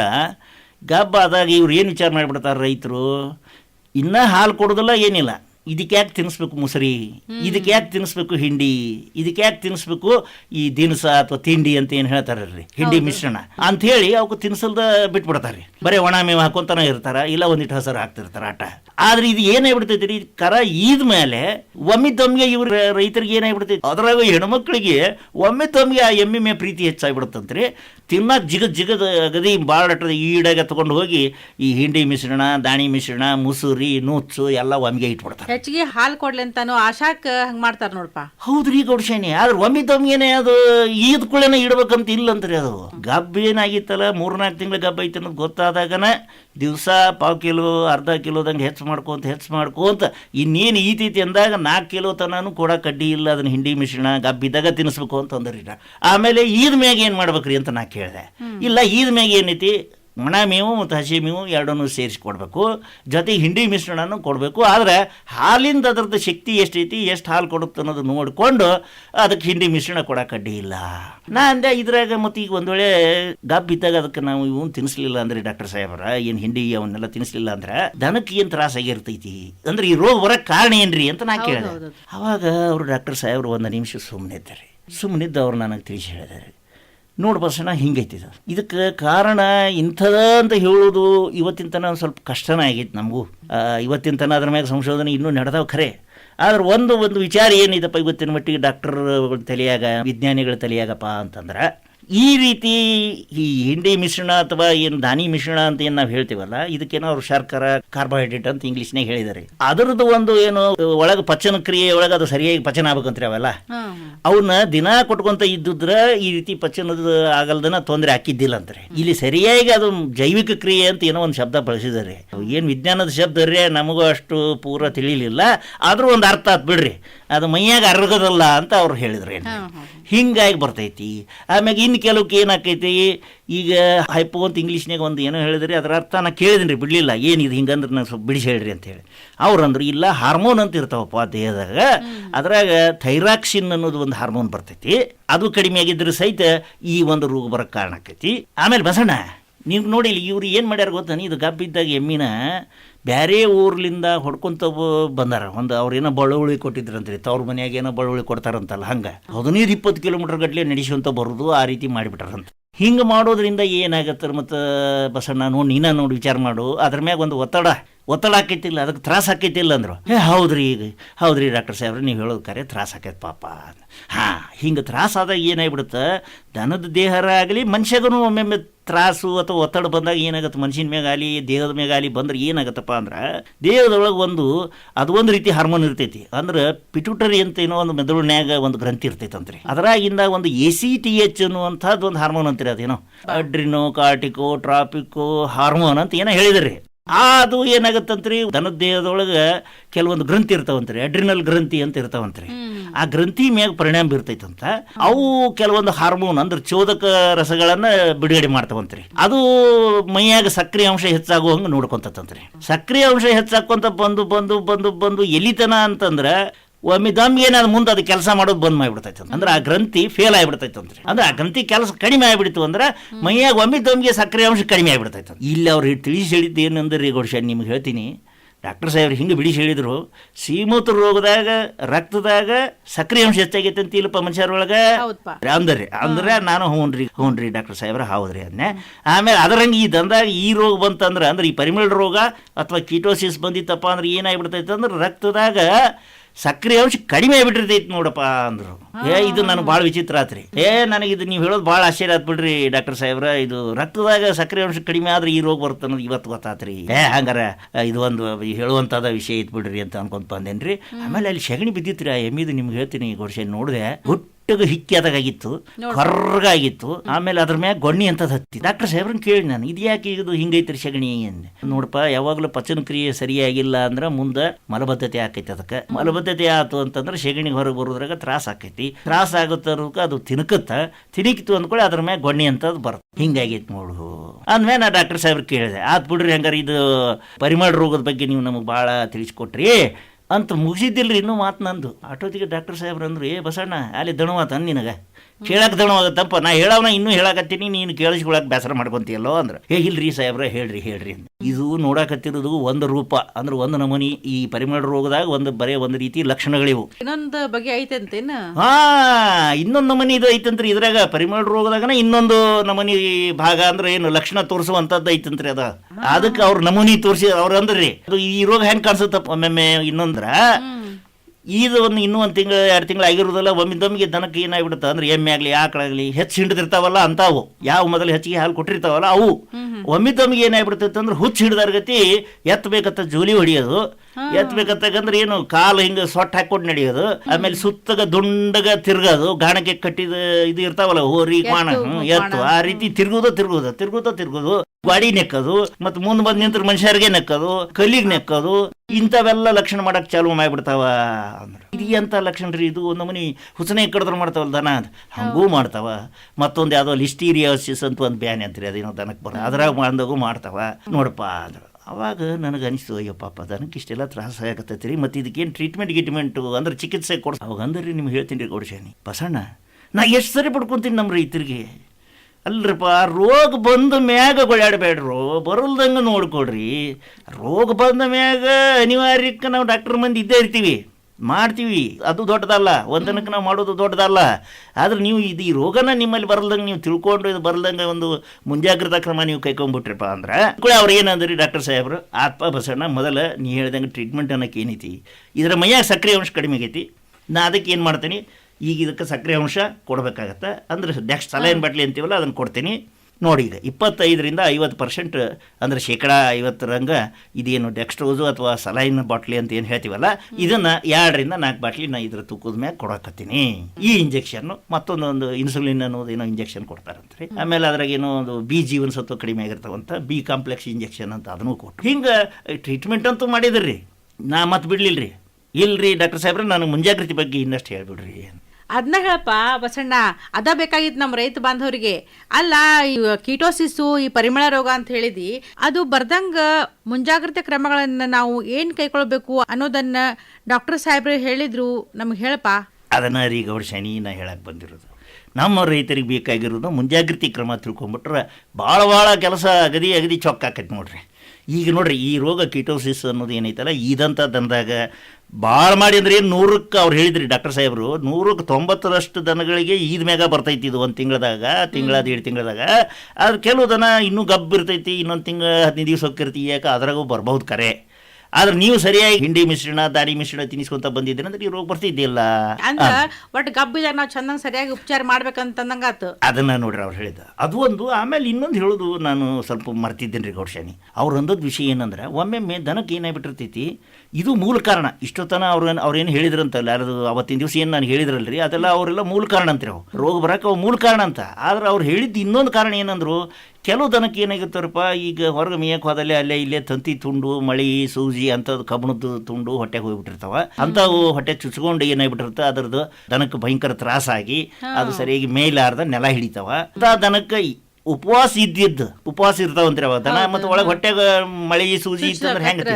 S2: ಗಬ್ಬ ಆದಾಗ ಇವ್ರು ಏನು ವಿಚಾರ ಮಾಡಿಬಿಡ್ತಾರೆ ರೈತರು? ಇನ್ನೂ ಹಾಲು ಕೊಡೋದಿಲ್ಲ, ಏನಿಲ್ಲ. ಇದಕ್ಕೆ ಯಾಕೆ ತಿನ್ನಿಸ್ಬೇಕು ಮುಸರಿ? ಇದಕ್ಕೆ ಯಾಕೆ ತಿನ್ನಿಸ್ಬೇಕು ಹಿಂಡಿ? ಇದಕ್ಕೆ ಯಾಕೆ ತಿನ್ನಿಸ್ಬೇಕು ಈ ದಿನಸ ಅಥವಾ ತಿಂಡಿ ಅಂತ ಏನು ಹೇಳ್ತಾರಲ್ರಿ ಹಿಂಡಿ ಮಿಶ್ರಣ. ಅಂತ ಹೇಳಿ ಅವಕ್ಕೆ ತಿನ್ಸಲ್ದ ಬಿಟ್ಬಿಡ್ತಾರೆ ಬರೀ ಒಣ ಮೇವು ಹಾಕೊಂತಾನೆ ಇರ್ತಾರ ಇಲ್ಲ ಒಂದಿಟ್ಟು ಹಸರು ಹಾಕ್ತಿರ್ತಾರ ಆಟ. ಆದ್ರೆ ಇದು ಏನಾಗ್ಬಿಡ್ತೈತಿ ರೀ? ಕರ ಈದ್ ಮೇಲೆ ಒಮ್ಮೆ ತಮ್ಗೆ ಇವ್ರ ರೈತರಿಗೆ ಏನಾಗ್ಬಿಡ್ತೈತಿ? ಅದ್ರಾಗ ಹೆಣ್ಮಕ್ಳಿಗೆ ಒಮ್ಮೆ ತಮ್ಗೆ ಆ ಎಮ್ಮೆ ಮೇ ಪ್ರೀತಿ ಹೆಚ್ಚಾಗ್ಬಿಡುತ್ತಂತ್ರಿ. ತಿನ್ನಕ್ ಜಿಗದ್ ಜಿಗದ ಅಗದಿ ಬಾಳಟದ ಈಡಾಗ ತಗೊಂಡು ಹೋಗಿ ಈ ಹಿಂಡಿ ಮಿಶ್ರಣ ದಾಣಿ ಮಿಶ್ರಣ ಮುಸುರಿ ನೂಚು ಎಲ್ಲ ಒಮ್ಗೆ ಇಟ್ಬಿಡ್ತಾರೆ.
S3: ಹೆಚ್ಚಿಗೆ ಹಾಲು ಕೊಡ್ಲಿ ಅಂತಾನು ಆಶಾಕ್ ಹಂಗ್ ಮಾಡ್ತಾರ ನೋಡಪ್ಪ
S2: ಹೌದ್ರಿ ಗೌಡ್ಶಾನಿ ಆದ್ರೆ ಒಮ್ಮೆ ತಮ್ಗೆನೆ ಅದು ಈದ್ ಕುಳೆನ ಇಡ್ಬೇಕಂತ ಇಲ್ಲಂತ್ರಿ ಅದು. ಗಬ್ಬ ಏನಾಗಿತ್ತಲ್ಲ ಮೂರ್ನಾಲ್ಕು ತಿಂಗಳ ಗಬ್ಬ ಐತೆ ಅನ್ನೋದು ಗೊತ್ತಾದಾಗನ ದಿವಸ ಪಾವು ಕಿಲೋ ಅರ್ಧ ಕಿಲೋದಂಗೆ ಹೆಚ್ಚು ಮಾಡ್ಕೊಂತ ಹೆಚ್ಚು ಮಾಡ್ಕೊಂತ ಇನ್ನೇನು ಈತೈತಿ ಅಂದಾಗ ನಾಲ್ಕು ಕಿಲೋ ತನೂ ಕೂಡ ಕಡ್ಡಿ ಇಲ್ಲ ಅದನ್ನ ಹಿಂಡಿ ಮಿಶ್ರಣ ಗಬ್ಬಿದ್ದಾಗ ತಿನ್ನಿಸ್ಬೇಕು ಅಂತ ಅಂದ್ರಿ ನಾ. ಆಮೇಲೆ ಈದ್ ಮ್ಯಾಗ ಏನು ಮಾಡ್ಬೇಕ್ರಿ ಅಂತ ನಾ ಕೇಳಿದೆ. ಇಲ್ಲ ಈದ್ ಮ್ಯಾಗ ಏನೈತಿ ಒಣ ಮೇವು ಮತ್ತು ಹಸಿ ಮೇವು ಎರಡನ್ನೂ ಸೇರಿಸಿ ಕೊಡಬೇಕು ಜೊತೆಗೆ ಹಿಂಡಿ ಮಿಶ್ರಣನೂ ಕೊಡಬೇಕು. ಆದರೆ ಹಾಲಿಂದ ಅದರದ್ದು ಶಕ್ತಿ ಎಷ್ಟೈತಿ ಎಷ್ಟು ಹಾಲು ಕೊಡುತ್ತೆ ಅನ್ನೋದು ನೋಡಿಕೊಂಡು ಅದಕ್ಕೆ ಹಿಂಡಿ ಮಿಶ್ರಣ ಕೊಡೋಕೆ ಅಡ್ಡಿ ಇಲ್ಲ. ನಾ ಅಂದೆ ಇದ್ರಾಗ ಮತ್ತು ಈಗ ಒಂದು ವೇಳೆ ಗಬ್ಬ ಇದ್ದಾಗ ಅದಕ್ಕೆ ನಾವು ಇವನು ತಿನ್ನಿಸ್ಲಿಲ್ಲ ಅಂದ್ರೆ ಡಾಕ್ಟರ್ ಸಾಹೇಬ್ರ ಏನು ಹಿಂಡಿ ಅವನ್ನೆಲ್ಲ ತಿನ್ನಿಸ್ಲಿಲ್ಲ ಅಂದ್ರೆ ದನಕ್ಕೆ ಏನು ತ್ರಾಸಾಗಿರ್ತೈತಿ? ಅಂದ್ರೆ ಈ ರೋಗ ಬರೋಕ್ಕೆ ಕಾರಣ ಏನ್ರಿ ಅಂತ ನಾ ಕೇಳಿದೆ. ಅವಾಗ ಅವರು ಡಾಕ್ಟರ್ ಸಾಹೇಬ್ರು ಒಂದು ನಿಮಿಷ ಸುಮ್ಮನೆ ಇದ್ದಾರೆ ಸುಮ್ಮನಿದ್ದು ಅವ್ರು ನನಗೆ ತಿಳಿಸಿ ಹೇಳಿದ್ದಾರೆ. ನೋಡು ಬಸಣ್ಣ ಹಿಂಗೈತಿ ಸರ್. ಇದಕ್ಕೆ ಕಾರಣ ಇಂಥದ ಅಂತ ಹೇಳೋದು ಇವತ್ತಿನ ತನಕ ಸ್ವಲ್ಪ ಕಷ್ಟನೇ ಆಗೈತೆ ನಮಗೂ. ಇವತ್ತಿನ ತನಕ ಅದ್ರ ಮ್ಯಾಗ ಸಂಶೋಧನೆ ಇನ್ನೂ ನಡೆದವು ಖರೆ. ಆದ್ರೆ ಒಂದು ಒಂದು ವಿಚಾರ ಏನಿದಪ್ಪ ಇವತ್ತಿನ ಮಟ್ಟಿಗೆ ಡಾಕ್ಟರ್ ತಲೆಯಾಗ, ವಿಜ್ಞಾನಿಗಳ ತಲೆಯಾಗಪ್ಪ ಅಂತಂದ್ರೆ ಈ ರೀತಿ ಈ ಹಿಂಡಿ ಮಿಶ್ರಣ ಅಥವಾ ಏನು ದಾನಿ ಮಿಶ್ರಣ ಅಂತ ಏನು ನಾವು ಹೇಳ್ತೀವಲ್ಲ ಇದಕ್ಕೇನೋ ಅವರು ಶರ್ಕರ ಕಾರ್ಬೋಹೈಡ್ರೇಟ್ ಅಂತ ಇಂಗ್ಲೀಷ್ನಾಗ ಹೇಳಿದಾರೆ ಅದರದ್ದು ಒಂದು ಏನು ಒಳಗೆ ಪಚನ ಕ್ರಿಯೆ ಒಳಗೆ ಅದು ಸರಿಯಾಗಿ ಪಚನ ಆಗ್ಬೇಕಂತ್ರಿ ಅವೆಲ್ಲ. ಅವನ್ನ ದಿನ ಕೊಟ್ಕೊಂತ ಇದ್ದುದ್ರೆ ಈ ರೀತಿ ಪಚನದ ಆಗಲ್ದನ ತೊಂದರೆ ಹಾಕಿದ್ದಿಲ್ಲ ಅಂತಾರೆ ಇಲ್ಲಿ ಸರಿಯಾಗಿ ಅದು ಜೈವಿಕ ಕ್ರಿಯೆ ಅಂತ ಏನೋ ಒಂದು ಶಬ್ದ ಬಳಸಿದಾರೆ ಏನು ವಿಜ್ಞಾನದ ಶಬ್ದ ರೀ ನಮಗೂ ಅಷ್ಟು ಪೂರ ತಿಳಿಲಿಲ್ಲ. ಆದ್ರೂ ಒಂದು ಅರ್ಥ ಆತ್ ಬಿಡ್ರಿ. ಅದು ಮೈಯಾಗ ಅರ್ಗದಲ್ಲ ಅಂತ ಅವ್ರು ಹೇಳಿದ್ರು ಹಿಂಗಾಗಿ ಬರ್ತೈತಿ. ಆಮ್ಯಾಗ ಇನ್ನು ಕೆಲವಕ್ಕೆ ಏನಾಕೈತಿ ಈಗ ಹೈಪೋ ಅಂತ ಇಂಗ್ಲೀಷ್ನಾಗ ಒಂದು ಏನೋ ಹೇಳಿದ್ರಿ ಅದರ ಅರ್ಥ ನಾ ಕೇಳಿದ್ರಿ ಬಿಡ್ಲಿಲ್ಲ. ಏನಿದು ಹಿಂಗಂದ್ರೆ ನಾನು ಸ್ವಲ್ಪ ಬಿಡಿಸಿ ಹೇಳ್ರಿ ಅಂತೇಳಿ ಅವ್ರು ಅಂದ್ರು ಇಲ್ಲ ಹಾರ್ಮೋನ್ ಅಂತ ಇರ್ತಾವಪ್ಪ ದೇಹದಾಗ. ಅದ್ರಾಗ ಥೈರಾಕ್ಸಿನ್ ಅನ್ನೋದು ಒಂದು ಹಾರ್ಮೋನ್ ಬರ್ತೈತಿ. ಅದು ಕಡಿಮೆ ಆಗಿದ್ರೆ ಸಹಿತ ಈ ಒಂದು ರೋಗ ಬರೋಕ್ಕೆ ಕಾರಣ ಆಕೈತಿ. ಆಮೇಲೆ ಬಸಣ್ಣ ನೀವು ನೋಡಿ ಇವ್ರು ಏನು ಮಾಡ್ಯಾರ ಗೊತ್ತಾನೆ ಇದು ಗಬ್ಬಿದ್ದಾಗ ಎಮ್ಮಿನ ಬೇರೆ ಊರ್ಲಿಂದ ಹೊಡ್ಕೊಂತ ಬಂದಾರ. ಒಂದು ಅವ್ರೇನೋ ಬಳುವಳಿ ಕೊಟ್ಟಿದ್ರಂತ್ರಿ ತವ್ರ ಮನೆಯಾಗ ಏನೋ ಬಳುವಳಿ ಕೊಡ್ತಾರಂತಲ್ಲ, ಹಂಗೆ. ಹದಿನೈದು, ಇಪ್ಪತ್ತು ಕಿಲೋಮೀಟರ್ ಗಟ್ಟಲೆ ನಡೆಸುವಂತ ಬರೋದು ಆ ರೀತಿ ಮಾಡಿಬಿಟ್ರಂತ. ಹಿಂಗೆ ಮಾಡೋದ್ರಿಂದ ಏನಾಗತ್ತೆ ಮತ್ತು ಬಸಣ್ಣ? ನೋಡಿ ನೀನ ನೋಡಿ ವಿಚಾರ ಮಾಡು. ಅದ್ರ ಮ್ಯಾಗ ಒಂದು ಒತ್ತಡ. ಒತ್ತಡ ಆಕೈತಿಲ್ಲ, ಅದಕ್ಕೆ ತ್ರಾಸ ಆಕೈತಿಲ್ಲ ಅಂದರು. ಏ ಹೌದ್ರಿ ಈಗ, ಹೌದ್ರಿ ಡಾಕ್ಟರ್ ಸಾಹೇಬ್ರೆ, ನೀವು ಹೇಳೋದು ಕರೆ ತ್ರಾಸ ಆಕೈತೆ ಪಾಪ ಹಾಂ, ಹಿಂಗೆ ತ್ರಾಸ ಆದಾಗ ಏನಾಗ್ಬಿಡುತ್ತೆ? ದನದ ದೇಹರ ಆಗಲಿ ಮನುಷ್ಯಗೂ ಒಮ್ಮೊಮ್ಮೆ ತ್ರಾಸು ಅಥವಾ ಒತ್ತಡ ಬಂದಾಗ ಏನಾಗುತ್ತೆ? ಮನುಷ್ಯನ ಮೇಲಾಗಲಿ ದೇಹದ ಮೇಲಾಗಲಿ ಬಂದ್ರೆ ಏನಾಗುತ್ತಪ್ಪ ಅಂದ್ರೆ, ದೇಹದೊಳಗೆ ಒಂದು, ಅದು ಒಂದು ರೀತಿ ಹಾರ್ಮೋನ್ ಇರ್ತೈತಿ. ಅಂದ್ರೆ ಪಿಟ್ಯೂಟರಿ ಅಂತ ಏನೋ ಒಂದು ಮೆದುಳಿನ್ಯಾಗ ಒಂದು ಗ್ರಂಥಿ ಇರ್ತೈತಂತ್ರಿ. ಅದರಾಗಿಂದ ಒಂದು ಎ ಸಿ ಟಿ ಎಚ್ ಅನ್ನುವಂಥದ್ದು ಒಂದು ಹಾರ್ಮೋನ್ ಅಂತೀರಿ ಅದೇನೋ. ಅಡ್ರಿನೋ, ಕಾರ್ಟಿಕೋ, ಟ್ರಾಪಿಕೋ ಹಾರ್ಮೋನ್ ಅಂತ ಏನೋ ಹೇಳಿದ್ರಿ. ಅದು ಏನಾಗತ್ತಂತ್ರಿ? ಧನದೇಹದೊಳಗೆ ದೇಹದೊಳಗೆ ಕೆಲವೊಂದು ಗ್ರಂಥಿ ಇರ್ತಾವಂತ್ರಿ ಅಡ್ರಿನಲ್ ಗ್ರಂಥಿ ಅಂತ ಇರ್ತಾವಂತ್ರಿ. ಆ ಗ್ರಂಥಿ ಮ್ಯಾಗ ಪರಿಣಾಮ ಬೀರ್ತೈತಂತ. ಅವು ಕೆಲವೊಂದು ಹಾರ್ಮೋನ್ ಅಂದ್ರೆ ಚೋದಕ ರಸಗಳನ್ನ ಬಿಡುಗಡೆ ಮಾಡ್ತಾವಂತ್ರಿ. ಅದು ಮೈಯಾಗ ಸಕ್ರಿಯ ಅಂಶ ಹೆಚ್ಚಾಗೋ ಹಂಗೆ ನೋಡ್ಕೊಂತಂತ್ರಿ ಸಕ್ರಿಯ ಅಂಶ ಹೆಚ್ಚಾಕೊಂತ ಬಂದು ಬಂದು ಬಂದು ಬಂದು ಎಲಿತನ ಅಂತಂದ್ರೆ ಒಮ್ಮೆ ದಮ್ಗೆ ಏನಾದ್ರು ಮುಂದೆ ಅದು ಕೆಲಸ ಮಾಡೋದು ಬಂದ್ ಮಾಡಿಬಿಡ್ತೈತೆ ಅಂದ್ರೆ ಆ ಗ್ರಂಥಿ ಫೇಲ್ ಆಗಿಬಿಡ್ತೈತೆ ಅಂದ್ರೆ ಅಂದ್ರೆ ಆ ಗ್ರಂಥಿ ಕೆಲಸ ಕಡಿಮೆ ಆಗಿಬಿಡ್ತು ಅಂದ್ರೆ ಮೈಯಾಗ ಒಮ್ಮೆ ದಮ್ಗೆ ಸಕ್ಕರೆ ಅಂಶ ಕಡಿಮೆ ಆಗಿಬಿಡ್ತೈತೆ ಇಲ್ಲಿ ಅವ್ರು ತಿಳಿಸಿ ಹೇಳಿದ್ದು ಏನಂದ್ರೆ ರೀ ಗೋಡ್ಶ ನಿಮ್ಗೆ ಹೇಳ್ತೀನಿ. ಡಾಕ್ಟರ್ ಸಾಹೇಬ್ರು ಹಿಂಗೆ ಬಿಡಿಸಿ ಹೇಳಿದ್ರು. ಸೀಮೂತ್ರ ರೋಗದಾಗ ರಕ್ತದಾಗ ಸಕ್ರಿಯ ಅಂಶ ಹೆಚ್ಚಾಗೈತೆ ಅಂತ ಇಲ್ಲಪ್ಪ ಮನುಷ್ಯರೊಳಗೆ?
S3: ಅಂದ್ರೆ
S2: ಅಂದ್ರಿ ಅಂದ್ರೆ ನಾನು ಹ್ಞೂನ್ರಿ ಹ್ಞೂನ್ರಿ ಡಾಕ್ಟರ್ ಸಾಹೇಬ್ರ ಹೌದ್ರಿ ಅದನ್ನೇ ಆಮೇಲೆ ಅದರಂಗೆ ಈ ದಂದಾಗ ಈ ರೋಗ ಬಂತಂದ್ರೆ ಅಂದ್ರೆ ಈ ಪರಿಮಳ ರೋಗ ಅಥವಾ ಕೀಟೋಸಿಸ್ ಬಂದಿತ್ತಪ್ಪ ಅಂದ್ರೆ ಏನಾಗ್ಬಿಡ್ತೈತೆ ಅಂದ್ರೆ ರಕ್ತದಾಗ ಸಕ್ರಿಯ ಅಂಶ ಕಡಿಮೆ ಆಗ್ಬಿಟ್ಟಿರ್ತೈತಿ ನೋಡಪ್ಪ ಅಂದ್ರು. ಏ ಇದು ನನಗೆ ಭಾಳ ವಿಚಿತ್ರ ಆತ್ರಿ. ಏ ನನಗೆ ಇದು ನೀವು ಹೇಳೋದು ಭಾಳ ಆಶ್ಚರ್ಯ ಆತ್ ಬಿಡ್ರಿ ಡಾಕ್ಟರ್ ಸಾಹೇಬ್ರ. ಇದು ರಕ್ತದಾಗ ಸಕ್ಕರೆ ಅಂಶ ಕಡಿಮೆ ಆದ್ರೆ ಈ ರೋಗ ಬರುತ್ತೆ ಅನ್ನೋದು ಇವತ್ತು ಗೊತ್ತಾತ್ರಿ. ಏ ಹಂಗಾರ ಇದು ಒಂದು ಹೇಳುವಂಥದ ವಿಷಯ ಐತ್ ಬಿಡ್ರಿ ಅಂತ ಅನ್ಕೊಂತ ಬಂದೇನ್ರಿ. ಆಮೇಲೆ ಅಲ್ಲಿ ಸಗಣಿ ಬಿದ್ದಿತ್ರಿ ಆ ಎಮ್ಮಿದು ನಿಮ್ಗೆ ಹೇಳ್ತೀನಿ ವರ್ಷ ನೋಡಿದೆ. ಹುಟ್ಟಗ ಹಿಕ್ಕಿಯಾದಾಗಿತ್ತು ಹೊರಗಾಗಿತ್ತು ಆಮೇಲೆ ಅದ್ರ ಮ್ಯಾಗ ಗೊಣ್ಣಿ ಅಂತದ್ ಹತ್ತಿ. ಡಾಕ್ಟರ್ ಸಾಹೇಬ್ರನ್ನ ಕೇಳಿ ನಾನು ಇದು ಯಾಕೆ ಇದು ಹಿಂಗೈತ್ರಿ ಸಗಣಿ ಅಂದೆ. ನೋಡಪ್ಪ ಯಾವಾಗಲೂ ಪಚನ ಕ್ರಿಯೆ ಸರಿಯಾಗಿಲ್ಲ ಅಂದ್ರೆ ಮುಂದೆ ಮಲಬದ್ಧತೆ ಆಕೈತಿ ಅದಕ್ಕೆ. ಮಲಬದ್ಧತೆ ಆಯ್ತು ಅಂತಂದ್ರೆ ಸಗಣಿಗೆ ಹೊರಗೆ ಬರೋದ್ರಾಗ ತ್ರಾಸ ಆಕೈತಿ. ತ್ರಾಸ ಆಗುತ್ತ ಅದು ತಿನ್ಕತ್ತ ತಿನ್ಕಿತ್ತು ಅಂದ್ಕೊಳ್ಳಿ ಅದ್ರ ಮ್ಯಾಗ ಗೊಣ್ಣಿ ಅಂತದ್ ಬರ್ತದೆ ಹಿಂಗಾಗೈತಿ ನೋಡು. ಅಂದ್ಮೇಲೆ ನಾ ಡಾಕ್ಟರ್ ಸಾಹೇಬ್ರ ಕೇಳಿದೆ ಆತ್ ಬಿಡ್ರಿ ಹೆಂಗಾರ ಇದು ಪರಿಮಳ ರೋಗದ ಬಗ್ಗೆ ನೀವು ನಮಗೆ ಭಾಳ ತಿಳಿಸ್ಕೊಟ್ರಿ. ಅಂತ ರೀ ಇನ್ನೂ ಮಾತು ನಂದು. ಆಟೋದಿಗೆ ಡಾಕ್ಟರ್ ಸಾಹೇಬ್ರು ಅಂದರು ಏ ಬಸಣ್ಣ ಅಲ್ಲಿ ದಣವಾತ ನಿನಗೆ. ಕೇಳಕ್ಕೆ ತಪ್ಪ. ನಾ ಹೇಳವನ ಇನ್ನೂ ಹೇಳಕತ್ತೀನಿ ನೀನು ಕೇಳಿಸ್ಕೊಳಕ್ ಬೇಸರ ಮಾಡ್ಕೊಂತೀಯಲ್ಲೋ ಅಂದ್ರೆ. ಏ ಇಲ್ರಿ ಸಾಹೇಬ್ರ ಹೇಳ್ರಿ ಹೇಳ್ರಿ ಇದು ನೋಡಕತ್ತಿರೋದು ಒಂದು ರೂಪ ಅಂದ್ರೆ ಒಂದು ನಮೂನಿ. ಈ ಪರಿಮಳ ರೋಗದಾಗ ಒಂದು ಬರೇ ಒಂದು ರೀತಿ ಲಕ್ಷಣಗಳಿವು.
S3: ಇನ್ನೊಂದು ಐತೆ ಐತಂತೇನ?
S2: ಹಾ ಇನ್ನೊಂದು ನಮೂನಿ ಇದು ಐತಂತ್ರಿ. ಇದ್ರಾಗ ಪರಿಮಳ ರೋಗದಾಗನ ಇನ್ನೊಂದು ನಮೂನಿ ಭಾಗ ಅಂದ್ರೆ ಏನು ಲಕ್ಷಣ ತೋರಿಸುವಂತದ್ದು ಐತಂತ್ರಿ ಅದ. ಅದಕ್ಕೆ ಅವ್ರ ನಮೂನಿ ತೋರಿಸಿ ಅವ್ರ ಅಂದ್ರಿ. ಅದು ಈ ರೋಗ ಹೆಂಗ್ ಕಾಣಿಸುತ್ತಪ್ಪ ಒಮ್ಮೊಮ್ಮೆ ಇನ್ನೊಂದ್ರ? ಇದು ಒಂದು ಇನ್ನೂ ಒಂದು ತಿಂಗಳು ಎರಡು ತಿಂಗಳು ಆಗಿರೋದಿಲ್ಲ ಒಮ್ಮಿದೊಮ್ಮಿಗೆ ದನಕ್ಕೆ ಏನಾಗ್ಬಿಡುತ್ತೆ ಅಂದ್ರೆ ಎಮ್ಮೆ ಆಗಲಿ ಆಕಳಾಗಲಿ ಹೆಚ್ಚು ಹಿಂಡಿದಿರ್ತಾವಲ್ಲ ಅಂತಾವು ಯಾವ ಮೊದಲು ಹೆಚ್ಚಿಗೆ ಹಾಲು ಕೊಟ್ಟಿರ್ತಾವಲ್ಲ ಅವು. ಒಮ್ಮಿದೊಮ್ಮಿಗೆ ಏನಾಗ್ಬಿಡ್ತೈತೆ ಅಂದ್ರೆ ಹುಚ್ಚು ಹಿಡಿದಾರ ಗತಿ ಎತ್ತಬೇಕಂತ ಜೋಲಿ ಹೊಡಿಯೋದು. ಎತ್ತಬೇಕಂತಂದ್ರೆ ಏನು ಕಾಲು ಹಿಂಗ ಸೊಟ್ಟ ಹಾಕೊಂಡು ನಡೆಯೋದು ಆಮೇಲೆ ಸುತ್ತಗ ದುಂಡಗ ತಿರ್ಗೋದು ಗಾಣಕ್ಕೆ ಕಟ್ಟಿದ ಇದು ಇರ್ತಾವಲ್ಲ ಹೋರಿ ಕ್ವಾಣ ಎತ್ತು. ಆ ರೀತಿ ತಿರ್ಗುದ ತಿರ್ಗುದ ತಿರ್ಗುದ ತಿರ್ಗೋದು. ಗಾಡಿ ನೆಕ್ಕದು ಮತ್ ಮುಂದ್ ಬಂದ್ ನಿಂತ್ರ ಮನುಷ್ಯರಿಗೆ ನೆಕ್ಕದು ಕಲ್ಲಿಗ್ ನೆಕ್ಕದು. ಇಂಥವೆಲ್ಲ ಲಕ್ಷಣ ಮಾಡಕ್ ಚಾಲು ಮಾಡ್ಬಿಡ್ತಾವ ಅಂದ್ರೆ. ಇದು ಎಂತ ಲಕ್ಷಣ ರೀ ಇದು ಒಂದು ಮನಿ ಹುಸನೆ ಕಡ್ದ್ರ ಮಾಡ್ತಾವಲ್ಲ ದನ ಹಂಗೂ ಮಾಡ್ತಾವ. ಮತ್ತೊಂದು ಯಾವ್ದೋ ಲಿಸ್ಟೀರಿಯಾಸಿಸ್ ಅಂತ ಒಂದು ಬ್ಯಾನ್ ರೀ ಅದೇನೋ ದನಕ್ಕೆ ಬರ ಅದ್ರಾಗ ಬಂದಾಗೂ ಮಾಡ್ತಾವ. ನೋಡಪ್ಪ ಅಂದ್ರೆ. ಅವಾಗ ನನಗೆ ಅನಿಸ್ತು, ಅಯ್ಯೋ ಪಾಪ ನನಗೆ ಇಷ್ಟೆಲ್ಲ ತ್ರಾಸ ಆಗತ್ತೈತಿ ರೀ ಮತ್ತು ಇದಕ್ಕೇನು ಟ್ರೀಟ್ಮೆಂಟ್ ಗಿಟ್ಮೆಂಟು ಅಂದ್ರೆ ಚಿಕಿತ್ಸೆ ಕೊಡ್ಸ ಅವಾಗ ಅಂದ್ರೆ ನಿಮ್ಗೆ ಹೇಳ್ತೀನಿ ರೀ ಗೌಡಶಾನಿ ಬಸಣ್ಣ, ನಾ ಎಷ್ಟು ಸರಿ ಪಡ್ಕೊತೀನಿ ನಮ್ಮ ರೈತರಿಗೆ ಅಲ್ರಪ್ಪ ರೋಗ ಬಂದ ಮ್ಯಾಗ ಗೊಳ್ಯಾಡಬೇಡ್ರು, ಬರಲ್ದಂಗೆ ನೋಡ್ಕೊಡ್ರಿ ರೋಗ ಬಂದ ಮ್ಯಾಗ ಅನಿವಾರ್ಯಕ್ಕೆ ನಾವು ಡಾಕ್ಟ್ರ್ ಮಂದಿ ಇದ್ದೇ ಇರ್ತೀವಿ. ಮಾಡ್ತೀವಿ. ಅದು ದೊಡ್ಡದಲ್ಲ. ಒಂದನಕ್ಕೆ ನಾವು ಮಾಡೋದು ದೊಡ್ಡದಲ್ಲ. ಆದ್ರೆ ನೀವು ಇದು ಈ ರೋಗನ ನಿಮ್ಮಲ್ಲಿ ಬರಲ್ದಂಗೆ ನೀವು ತಿಳ್ಕೊಂಡು ಇದು ಬರಲ್ದಂಗೆ ಒಂದು ಮುಂಜಾಗ್ರತಾ ಕ್ರಮ ನೀವು ಕೈಕೊಂಡ್ಬಿಟ್ರಪ್ಪ ಅಂದ್ರೆ ಕೂಡ ಅವ್ರು ಏನಂದ್ರಿ ಡಾಕ್ಟರ್ ಸಾಹೇಬ್ರು? ಆತ್ಮ ಬಸಣ್ಣ ಮೊದಲ ನೀ ಹೇಳ್ದಂಗೆ ಟ್ರೀಟ್ಮೆಂಟ್ ಅನ್ನೋಕೆ ಏನೈತಿ? ಇದರ ಮೈಯಾಗ ಸಕ್ರಿಯ ಅಂಶ ಕಡಿಮೆ ಆಗೈತಿ. ನಾ ಅದಕ್ಕೆ ಏನು ಮಾಡ್ತೀನಿ? ಈಗ ಇದಕ್ಕೆ ಸಕ್ರಿಯ ಅಂಶ ಕೊಡಬೇಕಾಗತ್ತೆ. ಅಂದ್ರೆ ನೆಕ್ಸ್ಟ್ ಏನು ಬಟ್ಲಿ ಅಂತೀವಲ್ಲ, ಅದನ್ನು ಕೊಡ್ತೀನಿ. ನೋಡಿ ಈಗ ಇಪ್ಪತ್ತೈದರಿಂದ ಐವತ್ತು ಪರ್ಸೆಂಟ್ ಅಂದರೆ ಶೇಕಡ ಐವತ್ತರಂಗೆ ಇದೇನು ಡೆಕ್ಸ್ಟ್ರೋಸು ಅಥವಾ ಸಲೈನ್ ಬಾಟ್ಲಿ ಅಂತ ಏನು ಹೇಳ್ತೀವಲ್ಲ ಇದನ್ನು ಎರಡರಿಂದ ನಾಲ್ಕು ಬಾಟ್ಲಿ ನಾ ಇದ್ರ ತೂಕದ ಮ್ಯಾಗ ಕೊಡಕತ್ತೀನಿ. ಈ ಇಂಜೆಕ್ಷನ್ನು ಮತ್ತೊಂದೊಂದು ಇನ್ಸುಲಿನ್ ಅನ್ನೋದು ಏನೋ ಇಂಜೆಕ್ಷನ್ ಕೊಡ್ತಾರಂತ್ರಿ. ಆಮೇಲೆ ಅದ್ರಾಗ ಏನೋ ಒಂದು ಬಿ ಜೀವನ ಸತ್ವ ಕಡಿಮೆ ಆಗಿರ್ತಾವಂತ ಬಿ ಕಾಂಪ್ಲೆಕ್ಸ್ ಇಂಜೆಕ್ಷನ್ ಅಂತ ಅದನ್ನು ಕೊಟ್ಟು. ಹಿಂಗೆ ಟ್ರೀಟ್ಮೆಂಟ್ ಅಂತೂ ಮಾಡಿದ್ರಿ. ನಾ ಮತ್ತೆ ಬಿಡ್ಲಿಲ್ಲ ರೀ ಇಲ್ರಿ ಡಾಕ್ಟರ್ ಸಾಹೇಬ್ರೆ ನಾನು ಮುಂಜಾಗ್ರತೆ ಬಗ್ಗೆ ಇನ್ನಷ್ಟು ಹೇಳ್ಬಿಡ್ರಿ
S3: ಅದನ್ನ ಹೇಳಪ್ಪ, ಬಸಣ್ಣ, ಅದ ಬೇಕಾಗಿತ್ತು ನಮ್ಮ ರೈತ ಬಾಂಧವರಿಗೆ. ಅಲ್ಲ, ಈ ಕೀಟೋಸಿಸ್ಸು ಈ ಪರಿಮಳ ರೋಗ ಅಂತ ಹೇಳಿದಿ, ಅದು ಬರ್ದಂಗ ಮುಂಜಾಗ್ರತೆ ಕ್ರಮಗಳನ್ನ ನಾವು ಏನ್ ಕೈಕೊಳ್ಬೇಕು ಅನ್ನೋದನ್ನ ಡಾಕ್ಟರ್ ಸಾಹೇಬ್ರು ಹೇಳಿದ್ರು, ನಮ್ಗೆ ಹೇಳಪ್ಪ.
S2: ಅದನ್ನ ರೀ ಗೌಡ ಶನಿ ನಾ ಬಂದಿರೋದು. ನಮ್ಮ ರೈತರಿಗೆ ಬೇಕಾಗಿರೋದು ಮುಂಜಾಗ್ರತೆ ಕ್ರಮ ತಿಳ್ಕೊಂಬಿಟ್ರೆ ಭಾಳ ಭಾಳ ಕೆಲಸ ಅಗದಿ ಅಗದಿ ಚೊಕ್ಕ ಆಕೈತೆ ನೋಡ್ರಿ. ಈಗ ನೋಡ್ರಿ ಈ ರೋಗ ಕಿಟೋಸಿಸ್ ಅನ್ನೋದು ಏನೈತಲ್ಲ ಇದಂಥ ದನದಾಗ ಭಾಳ ಮಾಡಿ ಅಂದ್ರೆ ಏನು ನೂರಕ್ಕೆ ಅವ್ರು ಹೇಳಿದ್ರಿ ಡಾಕ್ಟರ್ ಸಾಹೇಬರು ನೂರಕ್ಕೆ ತೊಂಬತ್ತರಷ್ಟು ದನಗಳಿಗೆ ಈದ್ ಮ್ಯಾಗ ಬರ್ತೈತಿ ಇದು ಒಂದು ತಿಂಗಳದಾಗ ತಿಂಗಳ ಎರಡು ತಿಂಗಳದಾಗ. ಆದ್ರೆ ಕೆಲವು ದನ ಇನ್ನೂ ಗಬ್ಬಿರ್ತೈತಿ ಇನ್ನೊಂದು ತಿಂಗಳ ಹದಿನೈದು ದಿವಸ ಹೋಗಿರ್ತಿ ಯಾಕೆ ಅದ್ರಾಗೂ ಬರ್ಬೋದು ಕರೆ. ಆದ್ರೆ ನೀವು ಸರಿಯಾಗಿ ಹಿಂಡಿ ಮಿಶ್ರಣ ದಾರಿ ಮಿಶ್ರಣ ತಿನ್ನಿಸ್ಕೊಂತ ಬಂದಿದ್ದೀರಿ ಅಂದ್ರೆ ಈ ರೋಗ ಬರ್ತಿದ್ದಿಲ್ಲ.
S3: ಅಂದ್ರ ಒಟ್ಟು ಗಬ್ಬಿದಾಗ ನಾವು ಚಂದಂಗ್ ಸರಿಯಾಗಿ ಉಪಚಾರ ಮಾಡ್ಬೇಕಂತಂದಂಗಾತು.
S2: ಅದನ್ನ ನೋಡ್ರಿ ಅವ್ರು ಹೇಳಿದ ಅದು ಒಂದು ಆಮೇಲೆ ಇನ್ನೊಂದು ಹೇಳೋದು ನಾನು ಸ್ವಲ್ಪ ಮರ್ತಿದ್ದೇನೆ ರೀ ಗೌಡ್ಶಾನಿ ಅವ್ರು ಅಂದದ ವಿಷಯ ಏನಂದ್ರೆ ಒಮ್ಮೆಮ್ಮೆ ದನಕ್ಕೆ ಏನಾಗ್ಬಿಟ್ಟಿರ್ತೈತಿ ಇದು ಮೂಲ ಕಾರಣ. ಇಷ್ಟೊತ್ತನ ಅವ್ರು ಅವ್ರೇನು ಹೇಳಿದ್ರಂತಲ್ಲ ಯಾರದು ಅವತ್ತಿನ ದಿವಸ ಏನು ನಾನು ಹೇಳಿದ್ರಲ್ರಿ ಅದೆಲ್ಲ ಅವರೆಲ್ಲ ಮೂಲ ಕಾರಣ ಅಂತ ಅವು. ರೋಗ ಬರೋಕೆ ಅವು ಮೂಲ ಕಾರಣ ಅಂತ. ಆದ್ರೆ ಅವ್ರು ಹೇಳಿದ್ದು ಇನ್ನೊಂದು ಕಾರಣ ಏನಂದ್ರು ಕೆಲವು ದನಕ್ಕೆ ಏನಾಗಿರ್ತಾರಪ್ಪ ಈಗ ಹೊರಗೆ ಮೇಯಕ್ಕೆ ಹೋದಲ್ಲಿ ಅಲ್ಲೇ ಇಲ್ಲೇ ತಂತಿ ತುಂಡು ಮಳಿ ಸೂಜಿ ಅಂಥದ್ದು ಕಬ್ಬಣದ್ದು ತುಂಡು ಹೊಟ್ಟೆಗೆ ಹೋಗ್ಬಿಟ್ಟಿರ್ತಾವ. ಅಂಥವು ಹೊಟ್ಟೆ ಚುಚ್ಕೊಂಡು ಏನಾಗ್ಬಿಟ್ಟಿರ್ತ ಅದರದ್ದು ದನಕ್ಕೆ ಭಯಂಕರ ತ್ರಾಸಾಗಿ ಅದು ಸರಿಯಾಗಿ ಮೇಲಾರ್ದ ನೆಲ ಹಿಡಿತಾವ. ಅಂತ ದನಕ್ಕೆ ಉಪವಾಸ ಇದ್ದಿದ್ದು ಉಪವಾಸ ಇರ್ತಾವಂತ್ರಿ ಅವ ದನ ಮತ್ತು ಒಳಗೆ ಹೊಟ್ಟೆ ಮಳೆ ಸೂಜಿ ಇತ್ತಂದ್ರೆ ಹೆಂಗೆ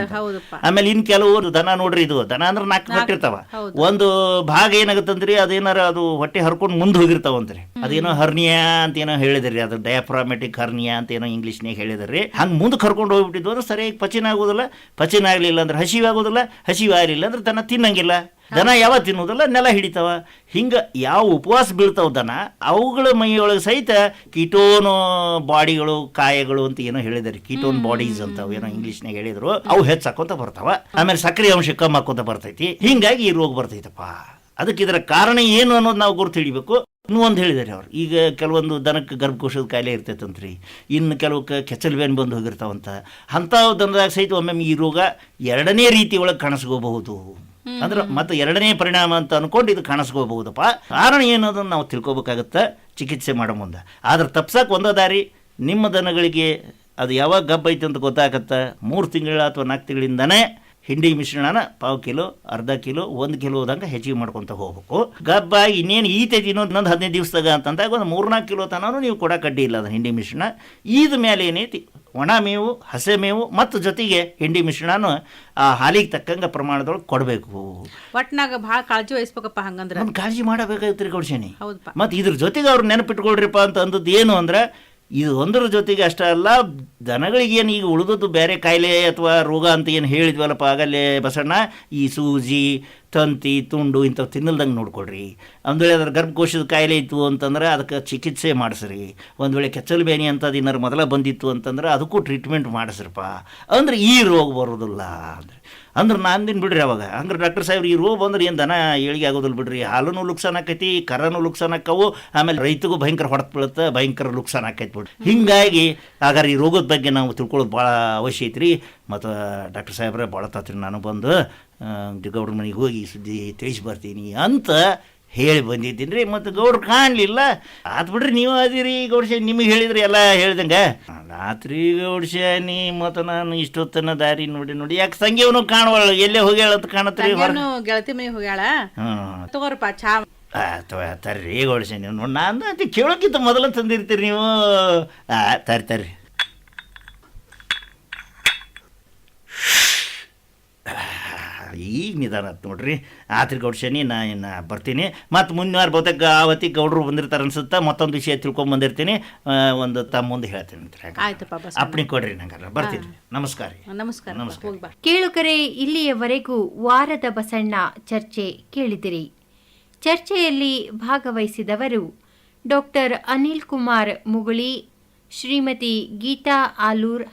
S2: ಆಮೇಲೆ ಇನ್ ಕೆಲವು ದನ ನೋಡ್ರಿ ಇದು ದನ ಅಂದ್ರೆ ನಾಲ್ಕು ಹೊಟ್ಟಿರ್ತಾವ.
S3: ಹೌದು.
S2: ಒಂದು ಭಾಗ ಏನಾಗತ್ತಂದ್ರಿ ಅದೇನಾರ ಅದು ಹೊಟ್ಟೆ ಹರ್ಕೊಂಡು ಮುಂದೆ ಹೋಗಿರ್ತಾವಂತ್ರಿ. ಅದೇನೋ ಹರ್ನಿಯಾ ಅಂತ ಏನೋ ಹೇಳಿದ್ರಿ ಅದು ಡಯಾಫ್ರಾಮೆಟಿಕ್ ಹರ್ನಿಯಾ ಅಂತ ಏನೋ ಇಂಗ್ಲೀಷ್ನಾಗ ಹೇಳಿದ್ರಿ. ಹಂಗೆ ಮುಂದೆ ಕರ್ಕೊಂಡು ಹೋಗ್ಬಿಟ್ಟಿದ್ವು ಅಂದ್ರೆ ಸರಿಯಾಗಿ ಪಚನ ಆಗೋದಿಲ್ಲ ಪಚನ ಆಗಲಿಲ್ಲ ಅಂದ್ರೆ ಹಸಿವು ಆಗೋದಿಲ್ಲ ಹಸಿವು ಆಗಲಿಲ್ಲ ಅಂದ್ರೆ ದನ ತಿನ್ನಂಗಿಲ್ಲ. ದನ ಯಾವ ತಿನ್ನೋದಿಲ್ಲ ನೆಲ ಹಿಡಿತಾವ. ಹಿಂಗೆ ಯಾವ ಉಪವಾಸ ಬೀಳ್ತಾವ ದನ ಅವುಗಳ ಮೈಯೊಳಗೆ ಸಹಿತ ಕೀಟೋನು ಬಾಡಿಗಳು ಕಾಯಗಳು ಅಂತ ಏನೋ ಹೇಳಿದಾರೆ ಕೀಟೋನ್ ಬಾಡೀಸ್ ಅಂತ ಏನೋ ಇಂಗ್ಲೀಷ್ನಾಗ ಹೇಳಿದ್ರು. ಅವು ಹೆಚ್ಚಾಕೋತ ಬರ್ತಾವ. ಆಮೇಲೆ ಸಕ್ಕರೆ ಅಂಶ ಕಮ್ಮಿ ಹಾಕೋತ ಬರ್ತೈತಿ. ಹಿಂಗಾಗಿ ಈ ರೋಗ ಬರ್ತೈತಪ್ಪ. ಅದಕ್ಕೆ ಇದರ ಕಾರಣ ಏನು ಅನ್ನೋದು ನಾವು ಗುರುತು ಹಿಡಿಬೇಕು. ಒಂದು ಹೇಳಿದಾರೆ ಅವ್ರು. ಈಗ ಕೆಲವೊಂದು ದನಕ್ಕೆ ಗರ್ಭಕೋಶದ ಕಾಯಿಲೆ ಇರ್ತೈತಂತ್ರಿ. ಇನ್ನು ಕೆಲವಕ್ಕೆ ಕೆಚ್ಚಲ್ ಬೇನ್ ಬಂದು ಹೋಗಿರ್ತಾವಂತ. ಅಂಥ ದನದಾಗ ಸಹಿತ ಒಮ್ಮೆ ಈ ರೋಗ ಎರಡನೇ ರೀತಿ ಒಳಗೆ ಕಾಣಿಸ್ಕೋಬಹುದು. ಅಂದ್ರೆ ಮತ್ತೆ ಎರಡನೇ ಪರಿಣಾಮ ಅಂತ ಅನ್ಕೊಂಡು ಇದು ಕಾಣಿಸ್ಕೋಬಹುದಪ್ಪ. ಕಾರಣ ಏನು ಅದನ್ನು ನಾವು ತಿಳ್ಕೊಬೇಕಾಗತ್ತೆ ಚಿಕಿತ್ಸೆ ಮಾಡೋ ಮುಂದೆ. ಆದ್ರೆ ತಪ್ಸಕ್ಕೆ ಒಂದೋ ದಾರಿ ನಿಮ್ಮ ದನಗಳಿಗೆ ಅದು ಯಾವಾಗ ಗಬ್ಬ ಐತೆ ಅಂತ ಗೊತ್ತಾಗತ್ತೆ? ಮೂರು ತಿಂಗಳ ಅಥವಾ ನಾಲ್ಕು ತಿಂಗಳಿಂದನೇ ಹಿಂಡಿ ಮಿಶ್ರಣನ ಪಾವು ಕಿಲೋ ಅರ್ಧ ಕಿಲೋ ಒಂದು ಕಿಲೋ ಹೋದಂಗೆ ಹೆಚ್ಚಿಗೆ ಮಾಡ್ಕೊತ ಹೋಗ್ಬೇಕು. ಗಬ್ಬ ಇನ್ನೇನು ಈತೈತಿ ಇನ್ನೊಂದು ಇನ್ನೊಂದು ಹದಿನೈದು ದಿವಸದಾಗ ಅಂತಂದಾಗ ಒಂದು ಮೂರ್ನಾಲ್ಕು ಕಿಲೋ ತನೂ ನೀವು ಕೊಡ ಕಡ್ಡಿ ಇಲ್ಲ ಅದು ಹಿಂಡಿ ಮಿಶ್ರಣ. ಈದ ಮೇಲೆ ಏನೈತಿ? ಒಣ ಮೇವು ಹಸೆ ಮೇವು ಮತ್ತು ಜೊತೆಗೆ ಹಿಂಡಿ ಮಿಶ್ರಣನು ಆ ಹಾಲಿಗೆ ತಕ್ಕಂಗೆ ಪ್ರಮಾಣದೊಳಗೆ ಕೊಡಬೇಕು.
S3: ಒಟ್ನಾಗ ಭಾಳ ಕಾಳಜಿ ವಹಿಸ್ಬೇಕಪ್ಪ ಹಂಗಂದ್ರೆ.
S2: ಕಾಳಜಿ ಮಾಡಬೇಕಾಗಿತ್ತು
S3: ಹೌದಪ್ಪ
S2: ಮತ್ತು ಇದ್ರ ಜೊತೆಗೆ ಅವ್ರು ನೆನಪಿಟ್ಕೊಳ್ರಿಪ್ಪ ಅಂತ ಅಂದದ್ದು ಏನು ಅಂದ್ರೆ ಇದು ಒಂದರ ಜೊತೆಗೆ ಅಷ್ಟೇ ಅಲ್ಲ ದನಗಳಿಗೇನು ಈಗ ಉಳಿದದ್ದು ಬೇರೆ ಕಾಯಿಲೆ ಅಥವಾ ರೋಗ ಅಂತ ಏನು ಹೇಳಿದ್ವಲ್ಲಪ್ಪ ಆಗಲ್ಲೇ ಬಸಣ್ಣ, ಈ ಸೂಜಿ, ತಂತಿ, ತುಂಡು ಇಂಥವು ತಿನ್ನಲ್ದಂಗೆ ನೋಡ್ಕೊಳ್ರಿ. ಒಂದು ಅದ್ರ ಗರ್ಭಕೋಶದ ಕಾಯಿಲೆ ಇತ್ತು ಅಂತಂದ್ರೆ ಅದಕ್ಕೆ ಚಿಕಿತ್ಸೆ ಮಾಡಿಸ್ರಿ. ಒಂದು ವೇಳೆ ಕೆಚ್ಚಲು ಬೇನಿ ಅಂತದ್ದು ಏನಾರು ಮೊದಲ ಬಂದಿತ್ತು ಅಂತಂದ್ರೆ ಅದಕ್ಕೂ ಟ್ರೀಟ್ಮೆಂಟ್ ಮಾಡಿಸ್ರಪ್ಪ. ಅಂದ್ರೆ ಈ ರೋಗ ಬರೋದಿಲ್ಲ ಅಂದ್ರೆ. ಅಂದ್ರೆ ನಾಂದಿನ ಬಿಡ್ರಿ ಅವಾಗ. ಅಂದ್ರೆ ಡಾಕ್ಟರ್ ಸಾಹೇಬ್ರಿ ಈ ರೋಗ ಬಂದ್ರೆ ಏನು ದನ ಏಳಿಗೆ ಆಗೋದಿಲ್ಲ ಬಿಡ್ರಿ. ಹಾಲೂ ಲುಕ್ಸಾನ್ ಆಕೈತಿ ಕರನೂ ಲುಕ್ಸಾನ್ ಆಕವು ಆಮೇಲೆ ರೈತಗೂ ಭಯಂಕರ ಹೊಡೆದು ಬೀಳುತ್ತೆ ಭಯಂಕರ ಲುಕ್ಸಾನ್ ಆಕೈತಿ ಬಿಡ್ರಿ. ಹಿಂಗಾಗಿ ಹಾಗಾದ್ರೆ ಈ ರೋಗದ ಬಗ್ಗೆ ನಾವು ತಿಳ್ಕೊಳ್ಳೋದು ಭಾಳ ಅವಶ್ಯ ಐತ್ರಿ. ಮತ್ತು ಡಾಕ್ಟರ್ ಸಾಹೇಬ್ರೆ ಭಾಳ ತಾತ್ರಿ ನಾನು ಬಂದು ಗೌಡ್ರ ಮನೆಗೆ ಹೋಗಿ ಈ ಸುದ್ದಿ ತಿಳಿಸಿ ಬರ್ತೀನಿ ಅಂತ ಹೇಳಿ ಬಂದಿದ್ದೀನಿ ರೀ ಮತ್ತು ಗೌಡ್ರು ಕಾಣಲಿಲ್ಲ. ಆತು ಬಿಡ್ರಿ ನೀವು ಅದೀರಿ ಗೌಡ್ಶ ನಿಮಗೆ ಹೇಳಿದ್ರಿ ಎಲ್ಲ ಹೇಳ್ದಂಗೆ. ರಾತ್ರಿ ನೀ ಮತ್ತು ನಾನು ಇಷ್ಟೊತ್ತನ ದಾರಿ ನೋಡಿ ನೋಡಿ ಯಾಕೆ ಸಂಜೆವನು ಕಾಣುವಳ ಎಲ್ಲೇ ಹೋಗ್ಯಾಳ ಅಂತ ಕಾಣತ್ರಿ
S3: ಗೆಳತಿ ಮನೆ ಹೋಗ್ಯಾಳ? ತಗೋರಪ್ಪ ಚಾ.
S2: ತರ್ರಿ ಗೌಡ್ಶ ನೀವು ನೋಡಿ ನಾನು ಕೇಳೋಕ್ಕಿಂತ ಮೊದಲ ತಂದಿರ್ತೀರಿ ನೀವು. ಆ, ತರ್ರಿ ತರ್ರಿ ಈಗ ನಿಧಾನ ಆಯ್ತು ನೋಡ್ರಿ. ಆತ್ರಿ ಗೌಡ್ಶನಿ ನಾ ಇನ್ನು ಬರ್ತೀನಿ. ಮತ್ತು ಮುಂದಿನ ಬಹುತೇಕ ಆವತ್ತಿ ಗೌಡ್ರು ಬಂದಿರ್ತಾರೆ ಅನ್ಸುತ್ತೆ ಮತ್ತೊಂದು ವಿಷಯ ತಿಳ್ಕೊಂಡ್ ಬಂದಿರ್ತೀನಿ. ಒಂದು ತಮ್ಮ ಮುಂದೆ ಹೇಳ್ತೀನಿ ಅಪ್ಪಣೆ ಕೊಡ್ರಿ ನಂಗಾರ ಬರ್ತೀನಿ ನಮಸ್ಕಾರ
S3: ನಮಸ್ಕಾರ
S2: ನಮಸ್ಕಾರ.
S1: ಕೇಳುಗರೆ ಇಲ್ಲಿಯವರೆಗೂ ವಾರದ ಬಸಣ್ಣ ಚರ್ಚೆ ಕೇಳಿದಿರಿ. ಚರ್ಚೆಯಲ್ಲಿ ಭಾಗವಹಿಸಿದವರು ಡಾಕ್ಟರ್ ಅನಿಲ್ ಕುಮಾರ್ ಮುಗುಳಿ ಶ್ರೀಮತಿ ಗೀತಾ ಆಲೂರ್